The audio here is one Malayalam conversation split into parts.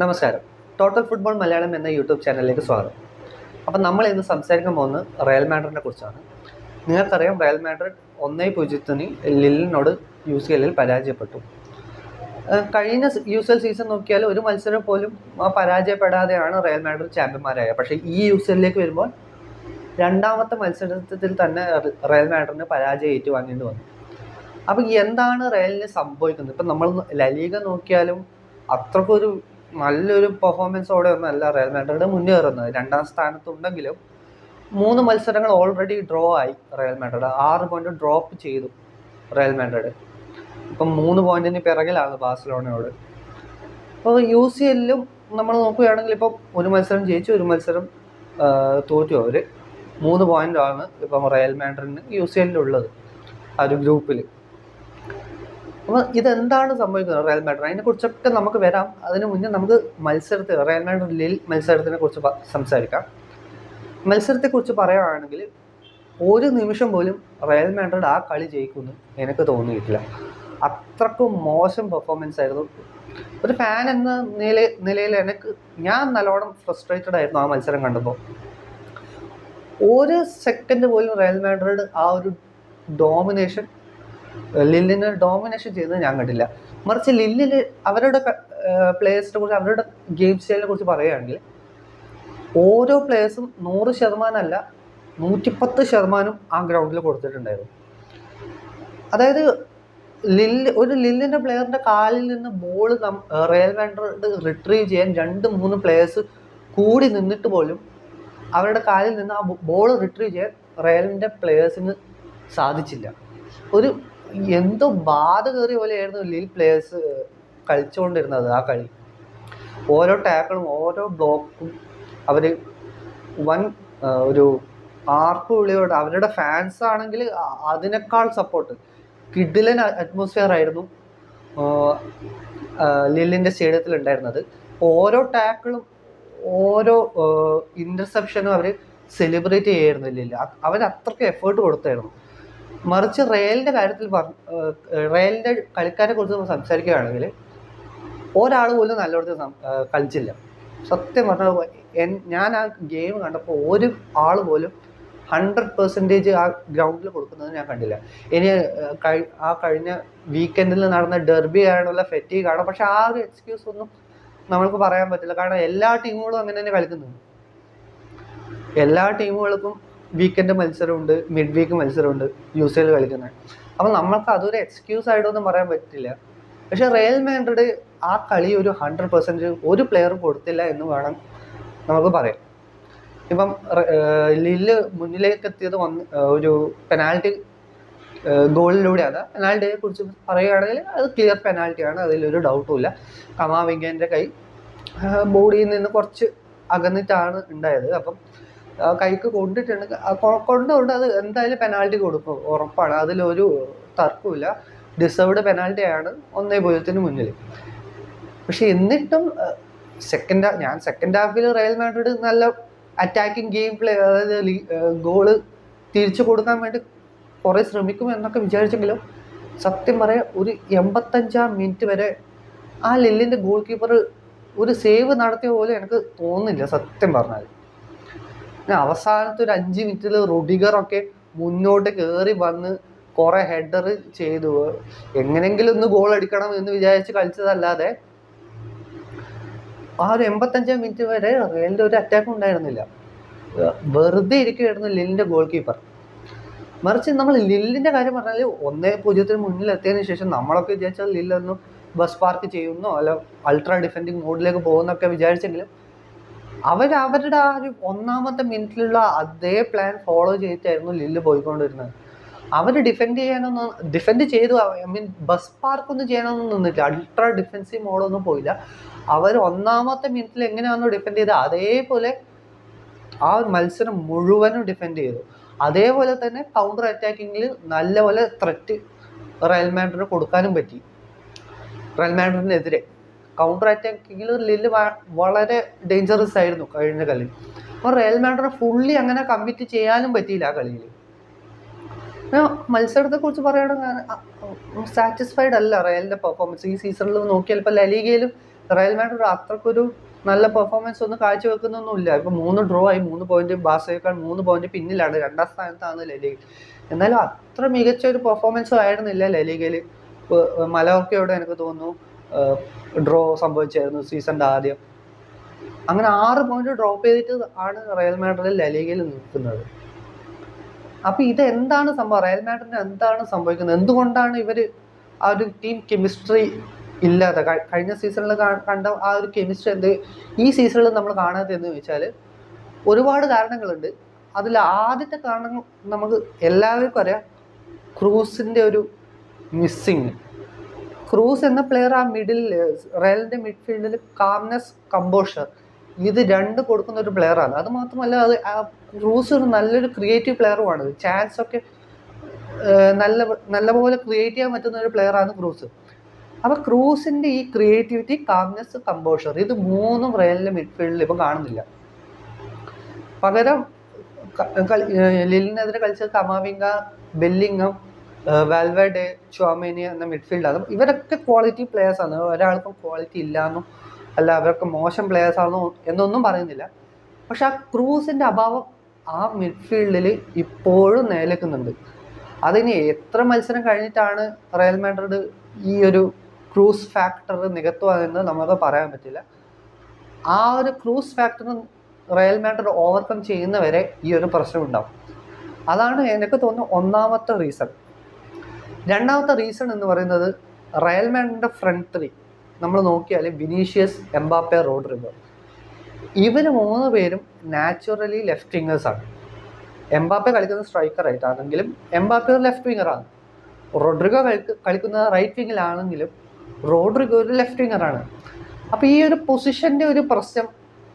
നമസ്കാരം. ടോട്ടൽ ഫുട്ബോൾ മലയാളം എന്ന യൂട്യൂബ് ചാനലിലേക്ക് സ്വാഗതം. അപ്പം നമ്മൾ ഇന്ന് സംസാരിക്കാൻ പോകുന്നത് റയൽ മാഡ്രിഡിനെ കുറിച്ചാണ്. നിങ്ങൾക്കറിയാം റയൽ മാഡ്രിഡ് ഒന്നേ പൂജ്യത്തിന് ലില്ലിനോട് യു സി എല്ലിൽ പരാജയപ്പെട്ടു. കഴിഞ്ഞ യു സി എൽ സീസൺ നോക്കിയാൽ ഒരു മത്സരം പോലും പരാജയപ്പെടാതെയാണ് റയൽ മാഡ്രിഡ് ചാമ്പ്യന്മാരായത്. പക്ഷേ ഈ യു സി എല്ലിലേക്ക് വരുമ്പോൾ രണ്ടാമത്തെ മത്സരത്തിൽ തന്നെ റയൽ മാഡ്രിഡിന് പരാജയം ഏറ്റുവാങ്ങേണ്ടി വന്നു. അപ്പം എന്താണ് റയലിന് സംഭവിക്കുന്നത്? ഇപ്പം നമ്മൾ ലലീഗ നോക്കിയാലും അത്രക്കൊരു നല്ലൊരു പെർഫോമൻസോടെ ഒന്നും അല്ല റയൽ മാഡ്രിഡ് മുന്നേറുന്നത് രണ്ടാം സ്ഥാനത്തുണ്ടെങ്കിലും മൂന്ന് മത്സരങ്ങൾ ഓൾറെഡി ഡ്രോ ആയി റയൽ മാഡ്രിഡ് ആറ് പോയിന്റ് ഡ്രോപ്പ് ചെയ്തു റയൽ മാഡ്രിഡ് ഇപ്പം മൂന്ന് പോയിന്റിന് പിറകിലാണ് ബാഴ്സലോണയോട്. അപ്പോൾ യു സി എല്ലിലും നമ്മൾ നോക്കുകയാണെങ്കിൽ ഇപ്പം ഒരു മത്സരം ജയിച്ചു ഒരു മത്സരം തോറ്റു. അവർ മൂന്ന് പോയിന്റാണ് ഇപ്പം റയൽ മാഡ്രിഡിന് യു സി എല്ലിലുള്ളത്. ആ ഒരു ഗ്രൂപ്പിൽ അപ്പോൾ ഇതെന്താണ് സംഭവിക്കുന്നത്? Real Madrid. അതിനെ കുറിച്ചൊക്കെ നമുക്ക് വരാം. അതിന് മുന്നേ നമുക്ക് മത്സരത്തിൽ റയൽ മാഡ്രിഡിൽ മത്സരത്തിനെ കുറിച്ച് സംസാരിക്കാം. മത്സരത്തെക്കുറിച്ച് പറയുകയാണെങ്കിൽ ഒരു നിമിഷം പോലും റയൽ മാഡ്രിഡ് ആ കളി ജയിക്കുമെന്ന് എനിക്ക് തോന്നിയിട്ടില്ല. അത്രക്കും മോശം പെർഫോമൻസ് ആയിരുന്നു. ഒരു ഫാൻ എന്ന നില നിലയിൽ എനിക്ക് ഞാൻ നല്ലോണം ഫ്രസ്ട്രേറ്റഡ് ആയിരുന്നു ആ മത്സരം കണ്ടപ്പോൾ. ഒരു സെക്കൻഡ് പോലും റയൽ മാഡ്രിഡ് ആ ഒരു ഡോമിനേഷൻ ലില്ലിനെ ഡോമിനേഷൻ ചെയ്തത് ഞാൻ കണ്ടില്ല. മറിച്ച് ലില്ലിൽ അവരുടെ പ്ലേയേഴ്സിനെ കുറിച്ച് അവരുടെ ഗെയിം സ്റ്റൈലിനെ കുറിച്ച് പറയുകയാണെങ്കിൽ ഓരോ പ്ലേയേഴ്സും നൂറ് ശതമാനമല്ല നൂറ്റിപ്പത്ത് ശതമാനം ആ ഗ്രൗണ്ടിൽ കൊടുത്തിട്ടുണ്ടായിരുന്നു. അതായത് ലില്ല് ഒരു ലില്ലിന്റെ പ്ലെയറിന്റെ കാലിൽ നിന്ന് ബോൾ റയൽ മാഡ്രിഡ് റിട്രീവ് ചെയ്യാൻ രണ്ട് മൂന്ന് പ്ലേയേഴ്സ് കൂടി നിന്നിട്ട് പോലും അവരുടെ കാലിൽ നിന്ന് ആ ബോൾ റിട്രീവ് ചെയ്യാൻ റയലിന്റെ പ്ലേയേഴ്സിന് സാധിച്ചില്ല. ഒരു എന്തോ ബാധ കയറിയ പോലെയായിരുന്നു ലിൽ പ്ലേയേഴ്സ് കളിച്ചുകൊണ്ടിരുന്നത് ആ കളി. ഓരോ ടാക്കിളും ഓരോ ബ്ലോക്കും അവർ വൻ ഒരു ആർപ്പ് വിളിയോട് അവരുടെ ഫാൻസ് ആണെങ്കിൽ അതിനേക്കാൾ സപ്പോർട്ട് കിഡിലൻ അറ്റ്മോസ്ഫിയർ ആയിരുന്നു ലില്ലിന്റെ സ്റ്റേഡിയത്തിൽ ഉണ്ടായിരുന്നത് ഓരോ ടാക്കിളും ഓരോ ഇന്റർസെപ്ഷനും അവർ സെലിബ്രേറ്റ് ചെയ്യായിരുന്നു ലില്ല അവർ അത്രയ്ക്ക് എഫേർട്ട് കൊടുത്തായിരുന്നു. മറിച്ച് റയലിന്റെ കാര്യത്തിൽ റയലിന്റെ കളിക്കാരെ കുറിച്ച് നമ്മൾ സംസാരിക്കുകയാണെങ്കിൽ ഒരാൾ പോലും നല്ലോടത്ത് കളിച്ചില്ല. സത്യം പറഞ്ഞാൽ ഞാൻ ആ ഗെയിം കണ്ടപ്പോൾ ഒരു ആൾ പോലും ഹൺഡ്രഡ് പെർസെന്റേജ് ആ ഗ്രൗണ്ടിൽ കൊടുക്കുന്നത് ഞാൻ കണ്ടില്ല. ഇനി ആ, കഴിഞ്ഞ വീക്കെൻഡിൽ നടന്ന ഡെർബി ആണുള്ള ഫെറ്റി കാണാം പക്ഷെ ആ ഒരു എക്സ്ക്യൂസ് ഒന്നും നമ്മൾക്ക് പറയാൻ പറ്റില്ല. കാരണം എല്ലാ ടീമുകളും അങ്ങനെ തന്നെ കളിക്കുന്നുണ്ട്. എല്ലാ ടീമുകൾക്കും വീക്കെൻഡ് മത്സരമുണ്ട് മിഡ് വീക്ക് മത്സരമുണ്ട് യു സി എൽ കളിക്കുന്നത് അപ്പം നമ്മൾക്ക് അതൊരു എക്സ്ക്യൂസ് ആയിട്ടൊന്നും പറയാൻ പറ്റില്ല. പക്ഷെ റയൽ മാൻഡ്രിഡ് ആ കളി ഒരു ഹൺഡ്രഡ് പെർസെന്റേജ് ഒരു പ്ലെയർ കൊടുത്തില്ല എന്ന് വേണം നമുക്ക് പറയാം ഇപ്പം ലില്ല് മുന്നിലേക്ക് എത്തിയത് വന്ന് ഒരു പെനാൽറ്റി ഗോളിലൂടെയാണ് പെനാൽറ്റിയെ കുറിച്ച് പറയുകയാണെങ്കിൽ അത് ക്ലിയർ പെനാൽറ്റിയാണ് അതിലൊരു ഡൗട്ടും ഇല്ല. കമാവിങ്കന്റെ കൈ ബോഡിയിൽ നിന്ന് കുറച്ച് അകന്നിട്ടാണ് ഉണ്ടായത്. അപ്പം കൈക്ക് കൊണ്ടിട്ടുണ്ട്. കൊണ്ടുകൊണ്ട് അത് എന്തായാലും പെനാൽറ്റി കൊടുക്കും. ഉറപ്പാണ്. അതിലൊരു തർക്കമില്ല ഡിസേർവ്ഡ് പെനാൽറ്റി ആണ് ഒന്നേ പൂജ്യത്തിന് മുന്നിൽ. പക്ഷെ എന്നിട്ടും സെക്കൻഡ് ഞാൻ സെക്കൻഡ് ഹാഫിൽ റയൽ മാഡ്രിഡ് നല്ല അറ്റാക്കിംഗ് ഗെയിം പ്ലേ അതായത് ഗോൾ തിരിച്ചു കൊടുക്കാൻ വേണ്ടി കുറേ ശ്രമിക്കും എന്നൊക്കെ വിചാരിച്ചെങ്കിലും സത്യം പറയാം ഒരു എൺപത്തഞ്ചാം മിനിറ്റ് വരെ ആ ലില്ലിന്റെ ഗോൾ കീപ്പർ ഒരു സേവ് നടത്തിയ പോലെ എനിക്ക് തോന്നുന്നില്ല സത്യം പറഞ്ഞാൽ പിന്നെ അവസാനത്തെ ഒരു അഞ്ച് മിനിറ്റിൽ റുഡിഗറൊക്കെ മുന്നോട്ട് കയറി വന്ന് കുറെ ഹെഡർ ചെയ്തു. എങ്ങനെങ്കിലും ഒന്ന് ഗോൾ അടിക്കണം എന്ന് വിചാരിച്ച് കളിച്ചതല്ലാതെ ആ ഒരു എൺപത്തഞ്ചാം മിനിറ്റ് വരെ റയലിന്റെ ഒരു അറ്റാക്ക് ഉണ്ടായിരുന്നില്ല. വെറുതെ ഇരിക്കുകയായിരുന്നു ലില്ലിന്റെ ഗോൾ കീപ്പർ മറിച്ച് നമ്മൾ ലില്ലിന്റെ കാര്യം പറഞ്ഞാൽ ഒന്നേ പൂജ്യത്തിന് മുന്നിൽ എത്തിയതിനു ശേഷം നമ്മളൊക്കെ വിചാരിച്ചാൽ ലില്ലൊന്നും ബസ് പാർക്ക് ചെയ്യുന്നോ അല്ല അൾട്രാ ഡിഫെൻഡിങ് മോഡിലേക്ക് പോകുന്നൊക്കെ വിചാരിച്ചെങ്കിലും അവർ അവരുടെ ആ ഒരു ഒന്നാമത്തെ മിനിറ്റിലുള്ള അതേ പ്ലാൻ ഫോളോ ചെയ്തിട്ടായിരുന്നു ലില്ല് പോയിക്കൊണ്ടിരുന്നത്. അവർ ഡിഫെൻഡ് ചെയ്യാനൊന്നും ഡിഫെൻഡ് ചെയ്തു. ഐ മീൻ ബസ് പാർക്ക് ഒന്നും ചെയ്യാനൊന്നും നിന്നില്ല. അൾട്രാ ഡിഫെൻസീവ് മോഡൊന്നും പോയില്ല. അവർ ഒന്നാമത്തെ മിനിറ്റിൽ എങ്ങനെയാണോ ഡിഫെൻഡ് ചെയ്തത് അതേപോലെ ആ ഒരു മത്സരം മുഴുവനും ഡിഫെൻഡ് ചെയ്തു. അതേപോലെ തന്നെ കൗണ്ടർ അറ്റാക്കിങ്ങിൽ നല്ലപോലെ ത്രെറ്റ് റയൽ മാൻഡറിന് കൊടുക്കാനും പറ്റി. റയൽ മാഡ്രിഡിനെതിരെ കൗണ്ടർ അറ്റാക്കിങ്ങിൽ ലില്ല് വളരെ ഡേഞ്ചറസ് ആയിരുന്നു കഴിഞ്ഞ കളി. അപ്പോൾ റയൽ മാഡ്രിഡ് ഫുള്ളി അങ്ങനെ കമ്മിറ്റ് ചെയ്യാനും പറ്റിയില്ല ആ കളിയിൽ. മത്സരത്തെ കുറിച്ച് പറയുകയാണെങ്കിൽ സാറ്റിസ്ഫൈഡ് അല്ല റയലിന്റെ പെർഫോമൻസ് ഈ സീസണിൽ നോക്കിയാൽ ഇപ്പോൾ ലലീഗയിലും റയൽ മാഡ്രിഡ് അത്രക്കൊരു നല്ല പെർഫോമൻസ് ഒന്നും കാഴ്ചവെക്കുന്നൊന്നുമില്ല. ഇപ്പൊ മൂന്ന് ഡ്രോ ആയി മൂന്ന് പോയിന്റ് ബാസയേക്കാൾ മൂന്ന് പോയിന്റ് പിന്നിലാണ് രണ്ടാം സ്ഥാനത്താണ് ലലീഗ. എന്നാലും അത്ര മികച്ച ഒരു പെർഫോമൻസും ആയിരുന്നില്ല ലലീഗയിൽ മലവർക്കയോടെ എനിക്ക് തോന്നുന്നു. ഡ്രോ സംഭവിച്ചായിരുന്നു സീസണിന്റെ ആദ്യം. അങ്ങനെ ആറ് പോയിന്റ് ഡ്രോപ്പ് ചെയ്തിട്ട് ആണ് റയൽ മാഡ്രിഡ് ലലീഗയിൽ നിൽക്കുന്നത്. അപ്പോൾ ഇത് എന്താണ് സംഭവം? റയൽ മാഡ്രിഡിന് എന്താണ് സംഭവിക്കുന്നത്? എന്തുകൊണ്ടാണ് ഇവർ ആ ഒരു ടീം കെമിസ്ട്രി ഇല്ലാത്ത കഴിഞ്ഞ സീസണിൽ കണ്ട ആ ഒരു കെമിസ്ട്രി എന്ത്? ഈ സീസണിൽ നമ്മൾ കാണാത്തത് എന്ന് ചോദിച്ചാൽ ഒരുപാട് കാരണങ്ങളുണ്ട്. അതിൽ ആദ്യത്തെ കാരണം നമുക്ക് എല്ലാവർക്കും അറിയാം ക്രൂസിന്റെ ഒരു മിസ്സിങ് ക്രൂസ് എന്ന പ്ലെയർ ആ മിഡിൽ റയലിന്റെ മിഡ്ഫീൽഡിൽ കാംനെസ് കമ്പോഷർ ഇത് രണ്ട് കൊടുക്കുന്ന ഒരു പ്ലെയറാണ് അത് മാത്രമല്ല അത് ക്രൂസ് ഒരു നല്ലൊരു ക്രിയേറ്റീവ് പ്ലെയറുമാണ് ചാൻസ് ഒക്കെ നല്ല നല്ലപോലെ ക്രിയേറ്റ് ചെയ്യാൻ പറ്റുന്ന ഒരു പ്ലെയറാണ് ക്രൂസ്. അപ്പൊ ക്രൂസിന്റെ ഈ ക്രിയേറ്റിവിറ്റി കാംനെസ് കമ്പോഷർ ഇത് മൂന്നും റയലിന്റെ മിഡ്ഫീൽഡിൽ ഇപ്പം കാണുന്നില്ല. പകരം ക- കളി- ലിലിനെതിരെ കളിച്ച കമാവിംഗ ബെല്ലിങ്ങം വാൽവേഡെ ചുവാമേനി എന്ന മിഡ്ഫീൽഡാണ് ഇവരൊക്കെ ക്വാളിറ്റി പ്ലേയേഴ്സ് ആണ്. ഒരാൾക്കും ക്വാളിറ്റി ഇല്ലാന്നും അല്ല അവരൊക്കെ മോശം പ്ലേയേഴ്സ് ആണോ എന്നൊന്നും പറയുന്നില്ല. പക്ഷെ ആ ക്രൂസിന്റെ അഭാവം ആ മിഡ്ഫീൽഡിൽ ഇപ്പോഴും നിലനിൽക്കുന്നുണ്ട്. അതിന് എത്ര മത്സരം കഴിഞ്ഞിട്ടാണ് റയൽ മാഡ്രിഡ് ഈ ഒരു ക്രൂസ് ഫാക്ടർ നികത്തുക എന്ന് നമുക്ക് പറയാൻ പറ്റില്ല. ആ ഒരു Kroos factor Real Madrid overcome ചെയ്യുന്നവരെ ഈ ഒരു പ്രശ്നം ഉണ്ടാവും. അതാണ് എനിക്ക് തോന്നുന്നു ഒന്നാമത്തെ റീസൺ രണ്ടാമത്തെ റീസൺ എന്ന് പറയുന്നത് റയൽ മാഡ്രിഡിന്റെ ഫ്രണ്ട് ത്രീ നമ്മൾ നോക്കിയാൽ വിനീഷ്യസ് എംബാപ്പെ റോഡ്രിഗോ. ഇവർ മൂന്ന് പേരും നാച്ചുറലി ലെഫ്റ്റ് വിങ്ങേഴ്സാണ് എംബാപ്പെ കളിക്കുന്നത് സ്ട്രൈക്കർ ആയിട്ടാണെങ്കിലും എംബാപ്പെ ഒരു ലെഫ്റ്റ് വിങ്ങറാണ് റോഡ്രിഗോ കളിക്ക- കളിക്കുന്നത് റൈറ്റ് വിങ്ങിലാണെങ്കിലും റോഡ്രിഗോ ഒരു ലെഫ്റ്റ് വിങ്ങറാണ് അപ്പോൾ ഈ ഒരു പൊസിഷന്റെ ഒരു പ്രശ്നം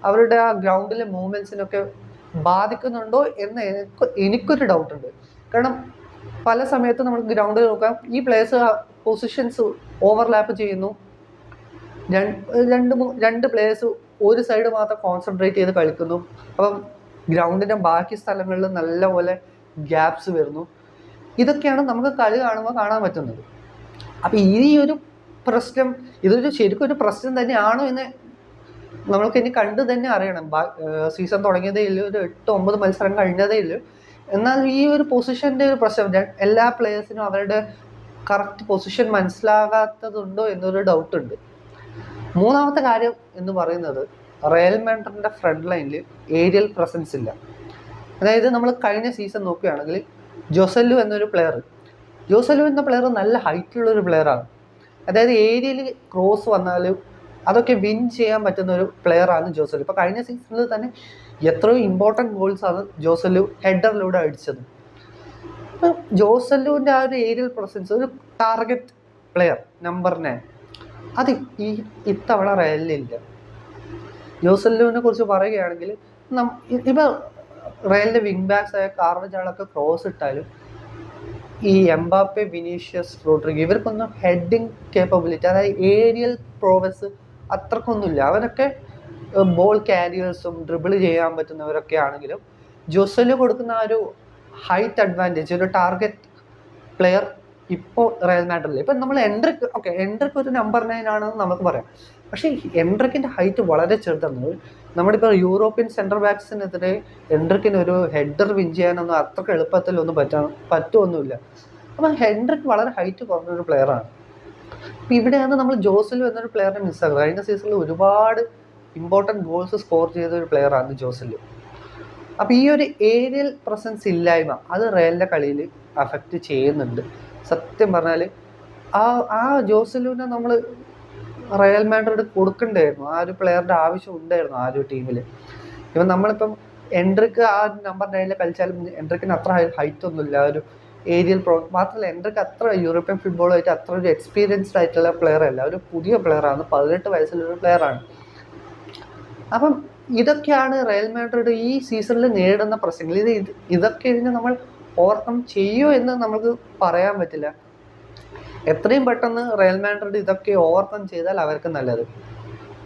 അവരുടെ ആ ഗ്രൗണ്ടിലെ മൂവ്മെൻസിനൊക്കെ ബാധിക്കുന്നുണ്ടോ എന്ന് എനിക്ക് എനിക്കൊരു ഡൗട്ടുണ്ട് കാരണം പല സമയത്തും നമ്മൾ ഗ്രൗണ്ടിൽ നോക്കാം. ഈ പ്ലേയേഴ്സ് പൊസിഷൻസ് ഓവർലാപ്പ് ചെയ്യുന്നു. രണ്ട് രണ്ട് പ്ലേയേഴ്സ് ഒരു സൈഡ് മാത്രം കോൺസെൻട്രേറ്റ് ചെയ്ത് കളിക്കുന്നു. അപ്പം ഗ്രൗണ്ടിന്റെ ബാക്കി സ്ഥലങ്ങളിൽ നല്ലപോലെ ഗ്യാപ്സ് വരുന്നു. ഇതൊക്കെയാണ് നമുക്ക് കളി കാണുമ്പോൾ കാണാൻ പറ്റുന്നത്. അപ്പം ഈ ഒരു പ്രശ്നം ഇതൊരു ശരിക്കും ഒരു പ്രശ്നം തന്നെയാണോ എന്ന് നമ്മൾക്ക് ഇനി കണ്ട് തന്നെ അറിയണം. സീസൺ തുടങ്ങിയതേ ഇല്ല ഒരു എട്ട് ഒമ്പത് മത്സരം കഴിഞ്ഞതേ ഇല്ല എന്നാൽ ഈ ഒരു പൊസിഷന്റെ ഒരു പ്രശ്നം എല്ലാ പ്ലേയേഴ്സിനും അവരുടെ കറക്റ്റ് പൊസിഷൻ മനസ്സിലാകാത്തതുണ്ടോ എന്നൊരു ഡൗട്ട് ഉണ്ട്. മൂന്നാമത്തെ കാര്യം എന്ന് പറയുന്നത് റയൽ മാഡ്രിഡിന്റെ ഫ്രണ്ട് ലൈനിൽ ഏരിയൽ പ്രസൻസ് ഇല്ല. അതായത് നമ്മൾ കഴിഞ്ഞ സീസൺ നോക്കുകയാണെങ്കിൽ ജോസല്ലു എന്നൊരു പ്ലെയർ ജോസല്ലു എന്ന പ്ലെയർ നല്ല ഹൈറ്റുള്ള ഒരു പ്ലെയറാണ് അതായത് ഏരിയയിൽ ക്രോസ് വന്നാലും അതൊക്കെ വിൻ ചെയ്യാൻ പറ്റുന്ന ഒരു പ്ലെയറാണ് ജോസല്ലു ഇപ്പോൾ കഴിഞ്ഞ സീസണിൽ തന്നെ എത്രയോ ഇമ്പോർട്ടന്റ് ഗോൾസ് ആണ് ജോസലു ഹെഡറിലൂടെ അടിച്ചത്. അപ്പോൾ ജോസല്ലുവിന്റെ ആ ഒരു ഏരിയൽ പ്രസൻസ് ഒരു ടാർഗറ്റ് പ്ലെയർ നമ്പർ നയൻ അത് ഈ ഇത്തവണ റയലിലില്ല ജോസല്ലുവിനെ കുറിച്ച് പറയുകയാണെങ്കിൽ ഇപ്പോൾ റയലിന്റെ വിങ് ബാക്സ് ആയ കാർവജാളൊക്കെ ക്രോസ് ഇട്ടാലും ഈ എംബാപ്പെ വിനീഷ്യസ് റോഡ്രിഗ് ഇവർക്കൊന്നും ഹെഡിങ് കേപ്പബിലിറ്റി അതായത് ഏരിയൽ പ്രോവസ് അത്രക്കൊന്നുമില്ല. അവരൊക്കെ ബോൾ കാരിയേഴ്സും ഡ്രിബിൾ ചെയ്യാൻ പറ്റുന്നവരൊക്കെ ആണെങ്കിലും ജോസൽ കൊടുക്കുന്ന ആ ഒരു ഹൈറ്റ് അഡ്വാന്റേജ് ഒരു ടാർഗറ്റ് പ്ലെയർ ഇപ്പോൾ റയൽ മാഡ്രിഡിൽ ഇപ്പം നമ്മൾ എൻഡ്രിക്ക് ഓക്കെ എൻഡ്രിക്ക് ഒരു നമ്പർ നയൻ ആണെന്ന് നമുക്ക് പറയാം. പക്ഷേ എൻഡ്രിക്കിന്റെ ഹൈറ്റ് വളരെ ചെറുതാണ് നമ്മളിപ്പോൾ യൂറോപ്യൻ സെൻട്രൽ ബാക്സിനെതിരെ എൻഡ്രിക്കിന് ഒരു ഹെഡർ വിൻ ചെയ്യാനൊന്നും എളുപ്പത്തിൽ ഒന്നും പറ്റാൻ പറ്റുമൊന്നുമില്ല അപ്പം ഹെൻഡ്രിക്ക് വളരെ ഹൈറ്റ് കുറഞ്ഞൊരു പ്ലെയറാണ് അപ്പം ഇവിടെയാണ് നമ്മൾ ജോസൽ എന്നൊരു പ്ലെയറിനെ മിസ്സാക്കുന്നത് കഴിഞ്ഞ സീസണിൽ ഒരുപാട് ഇമ്പോർട്ടന്റ് ഗോൾസ് സ്കോർ ചെയ്ത ഒരു പ്ലെയറാണ് ജോസല്യൂ അപ്പം ഈ ഒരു ഏരിയൽ പ്രസൻസ് ഇല്ലായ്മ അത് റയലിന്റെ കളിയിൽ അഫക്റ്റ് ചെയ്യുന്നുണ്ട്. സത്യം പറഞ്ഞാൽ ആ ആ ജോസലുവിനെ നമ്മൾ റയൽ മാഡ്രിഡ് കൊടുക്കണ്ടായിരുന്നു. ആ ഒരു പ്ലെയറിന്റെ ആവശ്യം ഉണ്ടായിരുന്നു ആ ഒരു ടീമിൽ ഇപ്പം നമ്മളിപ്പം എൻട്രിക്ക് ആ നമ്പർ നയനിൽ കളിച്ചാലും എൻട്രിക്കിന് അത്ര ഹൈറ്റ് ഒന്നുമില്ല. ഒരു ഏരിയൽ പ്രോ മാത്രമല്ല എൻട്രിക്ക് അത്ര യൂറോപ്യൻ ഫുട്ബോളുമായിട്ട് അത്ര ഒരു എക്സ്പീരിയൻസ്ഡ് ആയിട്ടുള്ള പ്ലെയർ അല്ല. ഒരു പുതിയ പ്ലെയറാണ് പതിനെട്ട് വയസ്സിലൊരു പ്ലെയറാണ് അപ്പം ഇതൊക്കെയാണ് റയൽ മാഡ്രിഡ് ഈ സീസണിൽ നേരിടുന്ന പ്രശ്നങ്ങൾ. ഇത് ഇത് ഇതൊക്കെ ഇതിനെ നമ്മൾ ഓവർകം ചെയ്യോ എന്ന് നമുക്ക് പറയാൻ പറ്റില്ല. എത്രയും പെട്ടെന്ന് റയൽ മാഡ്രിഡ് ഇതൊക്കെ ഓവർകം ചെയ്താൽ അവർക്ക് നല്ലത്.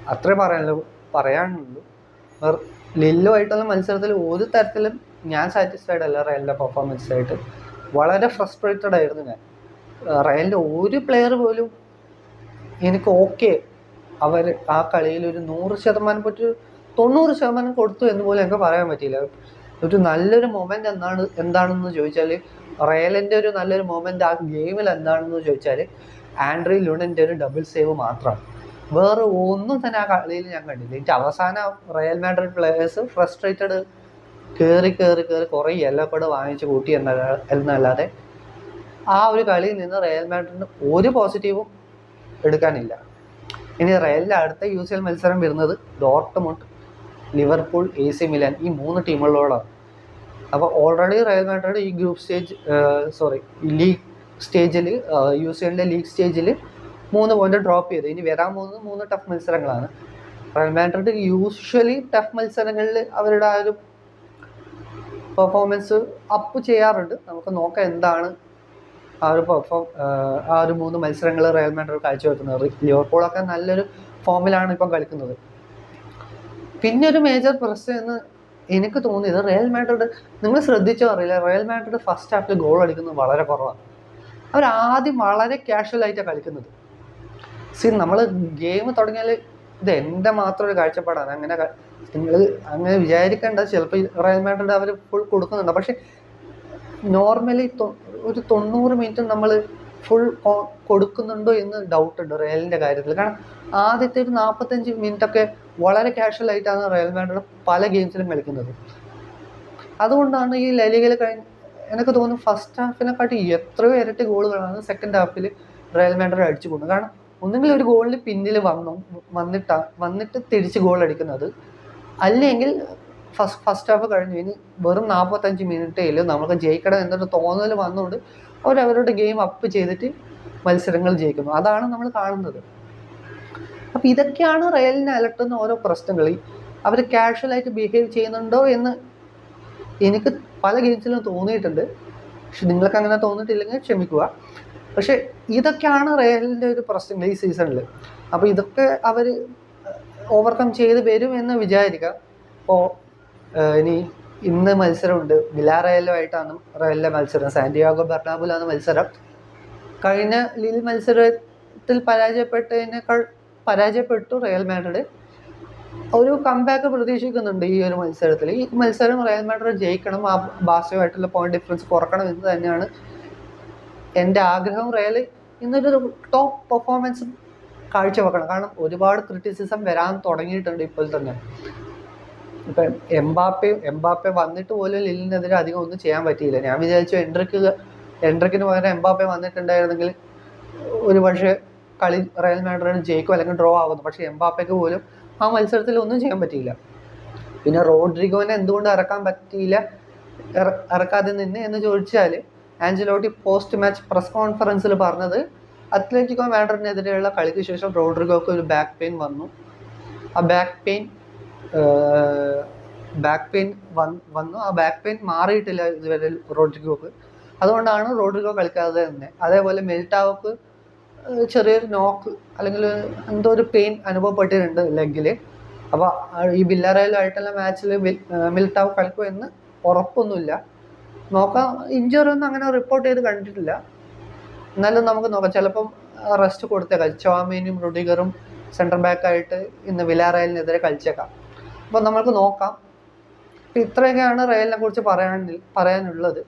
അത്രേ പറയാനുള്ളൂ. പറയാനുള്ളൂ. ലില്ലോ ആയിട്ടുള്ള മത്സരത്തിൽ ഒരു തരത്തിലും ഞാൻ സാറ്റിസ്ഫൈഡ് അല്ല റയലിന്റെ പെർഫോമൻസ് ആയിട്ട്. വളരെ ഫ്രസ്ട്രേറ്റഡ് ആയിരുന്നു ഞാൻ. റയലിന്റെ ഒരു പ്ലെയർ പോലും എനിക്ക് ഓക്കെ അവർ ആ കളിയിൽ ഒരു നൂറ് ശതമാനം പറ്റി തൊണ്ണൂറ് ശതമാനം കൊടുത്തു എന്ന് പോലും എനിക്ക് പറയാൻ പറ്റിയില്ല. ഒരു നല്ലൊരു മൊമെന്റ് എന്താണ് എന്താണെന്ന് ചോദിച്ചാൽ റയലിന്റെ ഒരു നല്ലൊരു മൊമെന്റ് ആ ഗെയിമിൽ എന്താണെന്ന് ചോദിച്ചാൽ ആൻഡ്രി ലുണിന്റെ ഒരു ഡബിൾ സേവ് മാത്രമാണ്. വേറെ ഒന്നും തന്നെ ആ കളിയിൽ ഞാൻ കണ്ടില്ല. എനിക്ക് അവസാനം റയൽ മാഡ്രിഡ് പ്ലേയേഴ്സ് ഫ്രസ്ട്രേറ്റഡ് കയറി കയറി കയറി കുറേ യെല്ലോ കൂടെ വാങ്ങിച്ച് കൂട്ടി എന്നല്ല എന്നല്ലാതെ ആ ഒരു കളിയിൽ നിന്ന് റയൽ മാഡ്രിഡിന് ഒരു പോസിറ്റീവും എടുക്കാനില്ല. ഇനി റയലിന്റെ അടുത്ത യു സി എൽ മത്സരം വരുന്നത് Dortmund Liverpool A C Milan ഈ മൂന്ന് ടീമുകളോടാണ് അപ്പോൾ ഓൾറെഡി റയൽ മാഡ്രിഡ് ഈ ഗ്രൂപ്പ് സ്റ്റേജ് സോറി ലീഗ് സ്റ്റേജിൽ യു സി എല്ലിന്റെ ലീഗ് സ്റ്റേജിൽ മൂന്ന് പോയിന്റ് ഡ്രോപ്പ് ചെയ്തു. ഇനി വരാൻ പോകുന്നത് മൂന്ന് ടഫ് മത്സരങ്ങളാണ്. റയൽ മാഡ്രിഡ് യൂഷ്വലി ടഫ് മത്സരങ്ങളിൽ അവരുടെ ആ ഒരു പെർഫോമൻസ് അപ്പ് ചെയ്യാറുണ്ട്. നമുക്ക് നോക്കാം എന്താണ് ആ ഒരു പെർഫോം ആ ഒരു മൂന്ന് മത്സരങ്ങൾ റയൽ മാഡ്രിഡ് കാഴ്ചവെക്കുന്നത് ലിവർപൂളൊക്കെ നല്ലൊരു ഫോമിലാണ് ഇപ്പം കളിക്കുന്നത്. പിന്നെ ഒരു മേജർ പ്രശ്നം എന്ന് എനിക്ക് തോന്നിയത് റയൽ മാഡ്രിഡ് നിങ്ങൾ ശ്രദ്ധിച്ചോ അറിയില്ല. റയൽ മാഡ്രിഡ് ഫസ്റ്റ് ഹാഫിൽ ഗോൾ അടിക്കുന്നത് വളരെ കുറവാണ് അവർ ആദ്യം വളരെ കാഷ്വൽ ആയിട്ടാണ് കളിക്കുന്നത്. സി നമ്മൾ ഗെയിം തുടങ്ങിയാൽ ഇത് എന്റെ മാത്രം ഒരു കാഴ്ചപ്പാടാണ്. അങ്ങനെ നിങ്ങൾ അങ്ങനെ വിചാരിക്കേണ്ട. ചിലപ്പോൾ റയൽ മാഡ്രിഡ് അവർ ഫുൾ കൊടുക്കുന്നുണ്ട്. പക്ഷേ നോർമലി ഒരു തൊണ്ണൂറ് മിനിറ്റ് നമ്മൾ ഫുൾ കൊടുക്കുന്നുണ്ടോ എന്ന് ഡൗട്ട് ഉണ്ട് റയലിന്റെ കാര്യത്തിൽ കാരണം ആദ്യത്തെ ഒരു നാൽപ്പത്തഞ്ച് മിനിറ്റൊക്കെ വളരെ കാഷ്വൽ ആയിട്ടാണ് റയൽ മാഡ്രിഡ് പല ഗെയിംസിലും കളിക്കുന്നത്. അതുകൊണ്ടാണ് ഈ ലലികയിൽ കഴിഞ്ഞ എനിക്ക് തോന്നുന്നു ഫസ്റ്റ് ഹാഫിനെക്കാട്ടി എത്രയോ ഇരട്ടി ഗോളുകളാണ് സെക്കൻഡ് ഹാഫിൽ റയൽ മാഡ്രിഡ് അടിച്ചു പോകുന്നത് കാരണം ഒന്നുകിൽ ഒരു ഗോളിന് പിന്നിൽ വന്നു വന്നിട്ടാ വന്നിട്ട് തിരിച്ച് ഗോൾ അടിക്കുന്നത്. അല്ലെങ്കിൽ ഫസ്റ്റ് ഫസ്റ്റ് ഹാഫ് കഴിഞ്ഞു. ഇനി വെറും നാൽപ്പത്തഞ്ച് മിനിറ്റിൽ നമുക്ക് ജയിക്കണം എന്നൊരു തോന്നൽ വന്നുകൊണ്ട് അവരവരുടെ ഗെയിം അപ്പ് ചെയ്തിട്ട് മത്സരങ്ങൾ ജയിക്കുന്നു. അതാണ് നമ്മൾ കാണുന്നത്. അപ്പം ഇതൊക്കെയാണ് റയലിനെ അലട്ടുന്ന ഓരോ പ്രശ്നങ്ങൾ. അവർ കാഷ്വലായിട്ട് ബിഹേവ് ചെയ്യുന്നുണ്ടോ എന്ന് എനിക്ക് പല ഗെയിംസിലും തോന്നിയിട്ടുണ്ട്. പക്ഷെ നിങ്ങൾക്ക് അങ്ങനെ തോന്നിയിട്ടില്ലെങ്കിൽ ക്ഷമിക്കുക. പക്ഷേ ഇതൊക്കെയാണ് റയലിന്റെ ഒരു പ്രശ്നങ്ങൾ ഈ സീസണിൽ അപ്പോൾ ഇതൊക്കെ അവർ ഓവർകം ചെയ്ത് വരും എന്ന് വിചാരിക്കാം. അപ്പോൾ ഇനി ഇന്ന് മത്സരമുണ്ട്. വിലാറയലുമായിട്ടാണ് റയലിലെ മത്സരം. സാന്റിയാഗോ ബെർണാബുലാണ് മത്സരം. കഴിഞ്ഞ ലീൽ മത്സരത്തിൽ പരാജയപ്പെട്ടതിനേക്കാൾ പരാജയപ്പെട്ടു റയൽ മാഡ്രിഡ്. ഒരു കംബാക്ക് പ്രതീക്ഷിക്കുന്നുണ്ട് ഈ ഒരു മത്സരത്തിൽ. ഈ മത്സരം റയൽ മാഡ്രിഡ് ജയിക്കണം. ആ ബാസയുമായിട്ടുള്ള പോയിന്റ് ഡിഫറൻസ് കുറക്കണം എന്ന് തന്നെയാണ് എന്റെ ആഗ്രഹം. റയൽ ഇന്നൊരു ടോപ്പ് പെർഫോമൻസ് കാഴ്ചവെക്കണം. കാരണം ഒരുപാട് ക്രിറ്റിസിസം വരാൻ തുടങ്ങിയിട്ടുണ്ട് ഇപ്പോൾ തന്നെ. ഇപ്പം എംബാപ്പെ എംബാപ്പെ വന്നിട്ട് പോലും ലില്ലിനെതിരെ അധികം ഒന്നും ചെയ്യാൻ പറ്റിയില്ല. ഞാൻ വിചാരിച്ചു എൻട്രിക്ക് എൻട്രിക്കിന് പകരം എംബാപ്പെ വന്നിട്ടുണ്ടായിരുന്നെങ്കിൽ ഒരു പക്ഷേ കളി റയൽ മാഡ്രിഡ് ജയിക്കും അല്ലെങ്കിൽ ഡ്രോ ആകുന്നു പക്ഷേ എംബാപ്പയ്ക്ക് പോലും ആ മത്സരത്തിൽ ഒന്നും ചെയ്യാൻ പറ്റിയില്ല. പിന്നെ റോഡ്രിഗോനെ എന്തുകൊണ്ട് ഇറക്കാൻ പറ്റിയില്ല? ഇറക്കാതെ നിന്ന് എന്ന് ചോദിച്ചാൽ ആഞ്ചലോട്ടി പോസ്റ്റ് മാച്ച് പ്രസ് കോൺഫറൻസിൽ പറഞ്ഞത് അത്ലറ്റിക്കോ മാഡ്രിഡിനെതിരെയുള്ള കളിക്ക് ശേഷം റോഡ്രിഗോക്ക് ഒരു ബാക്ക് പെയിൻ വന്നു. ആ ബാക്ക് പെയിൻ ബാക്ക് പെയിൻ വന്നു ആ ബാക്ക് പെയിൻ മാറിയിട്ടില്ല ഇതുവരെ റോഡ്രിഗോക്ക്. അതുകൊണ്ടാണ് റോഡ്രിഗോ കളിക്കാതെ തന്നെ. അതേപോലെ മെൽറ്റാവോക്ക് ചെറിയൊരു നോക്ക് അല്ലെങ്കിൽ എന്തോ ഒരു പെയിൻ അനുഭവപ്പെട്ടിട്ടുണ്ട് ലെഗിൽ അപ്പോൾ ഈ ബില്ലറയിലായിട്ടുള്ള മാച്ചിൽ മിൽട്ടാവ് കളിക്കും എന്ന് ഉറപ്പൊന്നുമില്ല. നോക്കാം. ഇഞ്ചുറി ഒന്നും അങ്ങനെ റിപ്പോർട്ട് ചെയ്ത് കണ്ടിട്ടില്ല. എന്നാലും നമുക്ക് നോക്കാം. ചിലപ്പം റെസ്റ്റ് കൊടുത്തേക്കാം. ചോമേനും റുഡിഗറും സെന്റർ ബാക്കായിട്ട് ഇന്ന് വിലാറയലിനെതിരെ കളിച്ചേക്കാം. അപ്പോൾ നമ്മൾക്ക് നോക്കാം. ഇത്രയൊക്കെയാണ് റെയിലിനെ കുറിച്ച് പറയാനുള്ളത്.